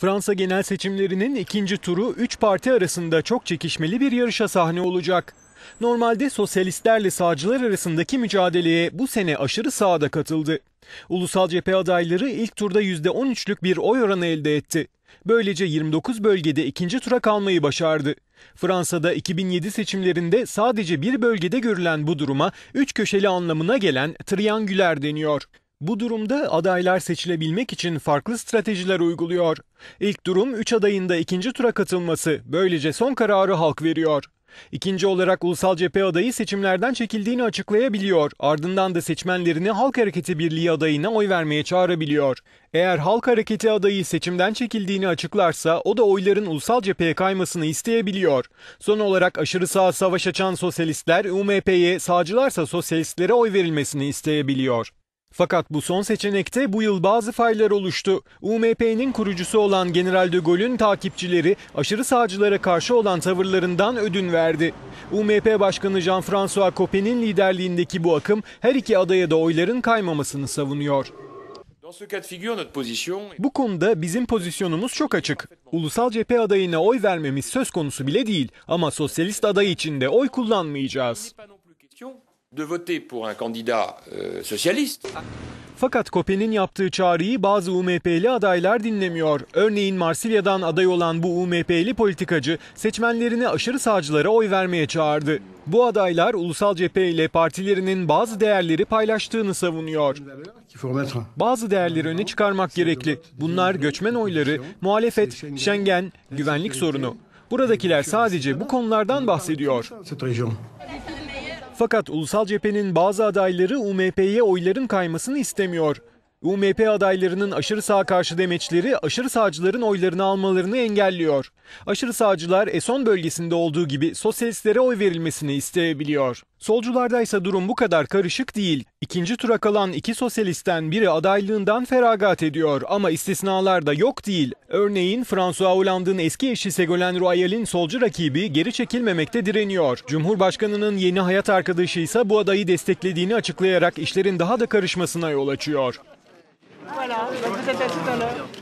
Fransa genel seçimlerinin ikinci turu 3 parti arasında çok çekişmeli bir yarışa sahne olacak. Normalde sosyalistlerle sağcılar arasındaki mücadeleye bu sene aşırı sağda katıldı. Ulusal cephe adayları ilk turda %13'lük bir oy oranı elde etti. Böylece 29 bölgede ikinci tura kalmayı başardı. Fransa'da 2007 seçimlerinde sadece bir bölgede görülen bu duruma üç köşeli anlamına gelen triangüler deniyor. Bu durumda adaylar seçilebilmek için farklı stratejiler uyguluyor. İlk durum 3 adayın da ikinci tura katılması. Böylece son kararı halk veriyor. İkinci olarak Ulusal Cephe adayı seçimlerden çekildiğini açıklayabiliyor. Ardından da seçmenlerini Halk Hareketi Birliği adayına oy vermeye çağırabiliyor. Eğer Halk Hareketi adayı seçimden çekildiğini açıklarsa o da oyların Ulusal Cephe'ye kaymasını isteyebiliyor. Son olarak aşırı sağ savaş açan sosyalistler UMP'ye, sağcılarsa sosyalistlere oy verilmesini isteyebiliyor. Fakat bu son seçenekte bu yıl bazı faylar oluştu. UMP'nin kurucusu olan General de Gaulle'ün takipçileri aşırı sağcılara karşı olan tavırlarından ödün verdi. UMP Başkanı Jean-François Coppe'nin liderliğindeki bu akım her iki adaya da oyların kaymamasını savunuyor. Bu konuda bizim pozisyonumuz çok açık. Ulusal cephe adayına oy vermemiz söz konusu bile değil ama sosyalist aday için de oy kullanmayacağız. De voter pour un candidat euh, socialiste. Fakat Kopen'in yaptığı çağrıyı bazı UMP'li adaylar dinlemiyor. Örneğin Marsilya'dan aday olan bu UMP'li politikacı seçmenlerini aşırı sağcılara oy vermeye çağırdı. Bu adaylar Ulusal Cephe ile partilerinin bazı değerleri paylaştığını savunuyor. Bazı değerleri öne çıkarmak gerekli. Bunlar göçmen oyları, muhalefet, Schengen, güvenlik sorunu. Buradakiler sadece bu konulardan bahsediyor. Fakat Ulusal Cephe'nin bazı adayları UMP'ye oyların kaymasını istemiyor. UMP adaylarının aşırı sağ karşı demeçleri aşırı sağcıların oylarını almalarını engelliyor. Aşırı sağcılar Eson bölgesinde olduğu gibi sosyalistlere oy verilmesini isteyebiliyor. Solcularda ise durum bu kadar karışık değil. İkinci tura kalan iki sosyalistten biri adaylığından feragat ediyor ama istisnalar da yok değil. Örneğin François Hollande'ın eski eşi Ségolène Royal'in solcu rakibi geri çekilmemekte direniyor. Cumhurbaşkanının yeni hayat arkadaşı ise bu adayı desteklediğini açıklayarak işlerin daha da karışmasına yol açıyor. Voilà, vous êtes à tout à l'heure.